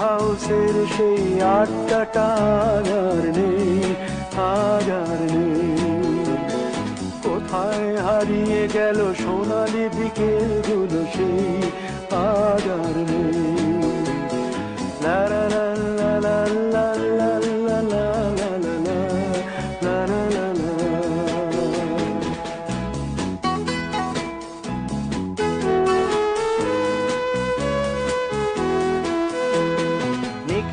হাউসের সেই আটটা আর নেই আজ আর নেই। কোথায় হারিয়ে গেল সোনালি বিকেলগুলো সেই আজ আর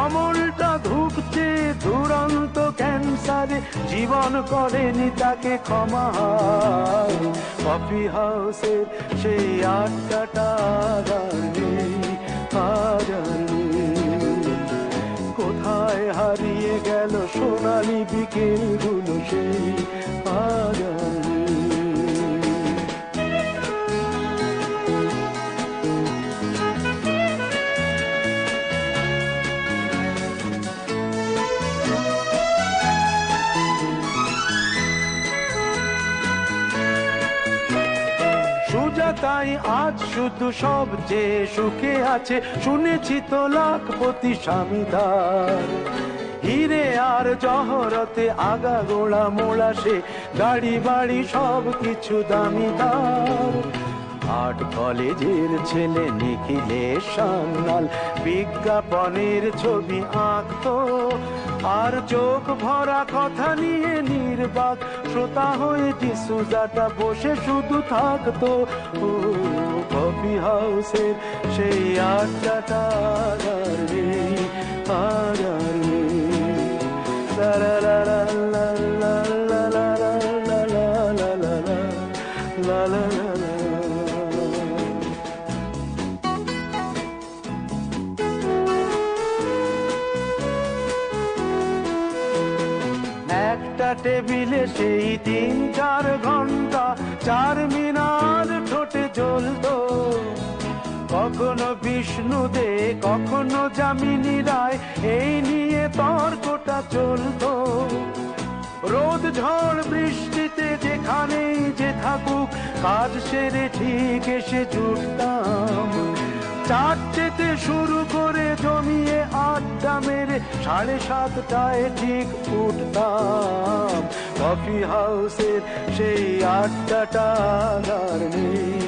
অমলটা ধুকছে দুরন্ত ক্যান্সারে। জীবন করেনি তাকে ক্ষমা কফি হাউসের সেই নেই কোথায় হারিয়ে গেল সোনালি বিকেলগুলো সেই সুজাতাই আজ শুধু সবচেয়ে সুখে আছে, শুনেছি তো লাখপতি স্বামীদার। হিরে আর জহরতে আগা গোড়া মোড়া সে গাড়ি বাড়ি সব কিছু দামিদার আর্ট কলেজের ছেলে নিখিলে সান্নাল বিজ্ঞাপনের ছবি আঁকতো আর চোখ ভরা কথা নিয়ে নির্বাক শ্রোতা হয়ে ডিসুজাটা বসে শুধু থাকতো কফি হাউসের সেই আড্ডাটা আর নেই আর আর নেই লা লা লা লা টেবিলে সেই তিন চার ঘণ্টা, চার মিনার ঠোঁটে জ্বলতো। কখনো বিষ্ণু দে কখনো যামিনী রায় এই নিয়ে তর্কটা চলতো। রোদ, ঝড়, বৃষ্টিতে যেখানেই যে থাকুক, কাজ সেরে ঠিক এসে জুটতাম চারটেতে সাড়ে সাতটায় ঠিক উঠতাম। কফি হাউসের সেই আড্ডাটা আর নেই।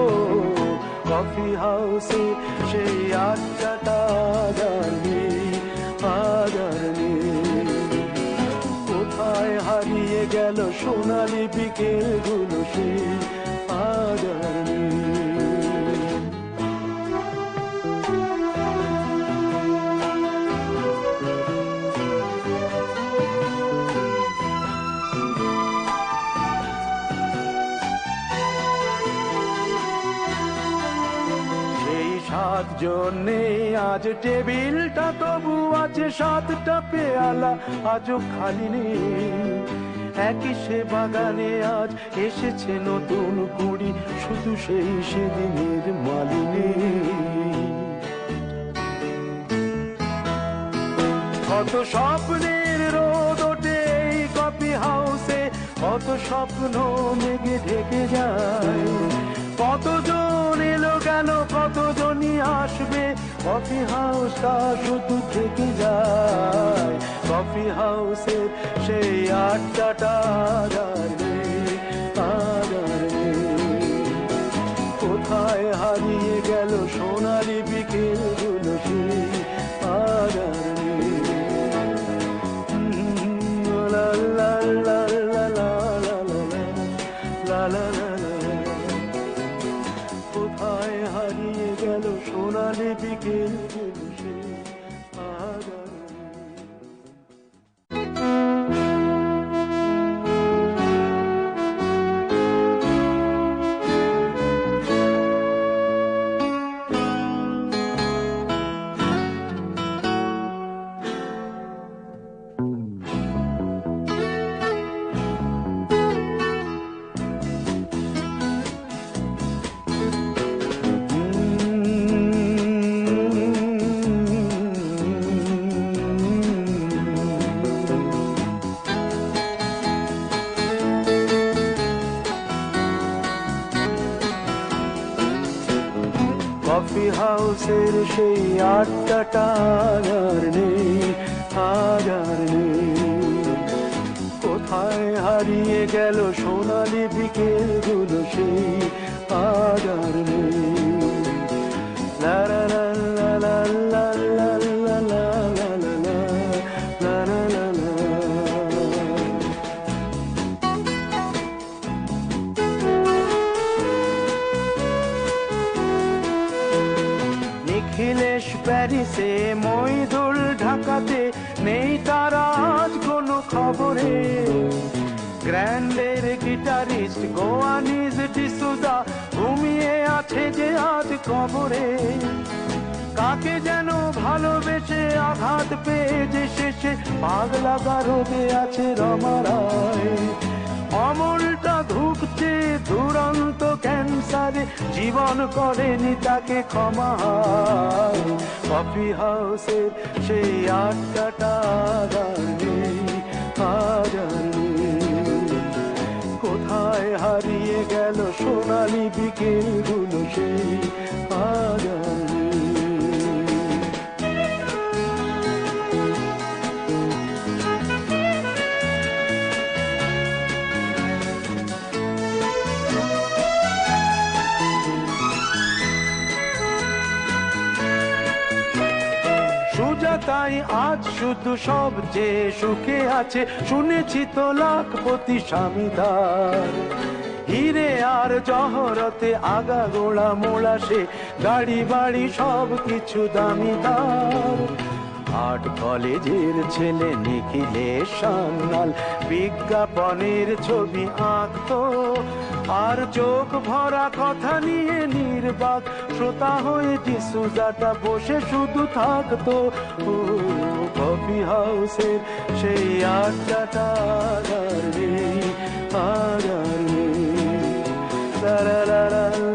কফি হাউসে সেই আড্ডাটা জানি আগারনি কোথায় হারিয়ে গেল সোনালি বিকেলগুলো সেই জন্যে আজ টেবিলটা তবু আছে সাতটা পেয়ালা, আজও খালি নেই। একই সে বাগানে আজ এসেছে নতুন কুড়ি, শুধু সেই সেদিনের মালিনী। কত স্বপ্নের রোদ ওঠে কফি হাউসে, কত স্বপ্ন মেঘে ঢেকে যায়। কতজন এলো গেল কতজনই আসবে কফি হাউসটা শুধু থেকে যায় কফি হাউসের সেই আড্ডাটা। কোথায় হারিয়ে গেল সোনালি বিকেলগুলো সেই আর নেই। হুম, do. টানার নেই হাজার নেই। কোথায় হারিয়ে গেল সোনালি বিকেলগুলো সেই আজার নেই। গ্র্যান্ডের গিটারিস্ট গোয়ানিজ ডিসুজা ঘুমিয়ে আছে যে আজ কবরে। কাকে যেন ভালোবেসে আঘাত পেয়ে যে শেষে, পাগলা গারদে আছে রমারায় অমলটা ধুকছে দুরন্ত ক্যান্সারে, জীবন করেনি তাকে ক্ষমা কফি হাউসের সেই আড্ডাটা আর হারানি কোথায় হারিয়ে গেল সোনালি বিকেলগুলো সেই হারানি সুজাতাই আজ শুধু সব যে সুখে আছে, শুনেছি তো লাখপতি স্বামীদার। হিরে আর জহরতে আগা গোড়া মোড়া সে গাড়ি বাড়ি সব কিছু দামি দামিদার। আর্ট কলেজের ছেলে নিখিলেশ সান্যাল বিজ্ঞাপনের ছবি আঁকতো আর চোখ ভরা কথা নিয়ে নির্বাক, শ্রোতা হয়ে ডিসুজাটা বসে শুধু থাকতো। কফি হাউসের সেই আড্ডাটা আর নেই আর নেই।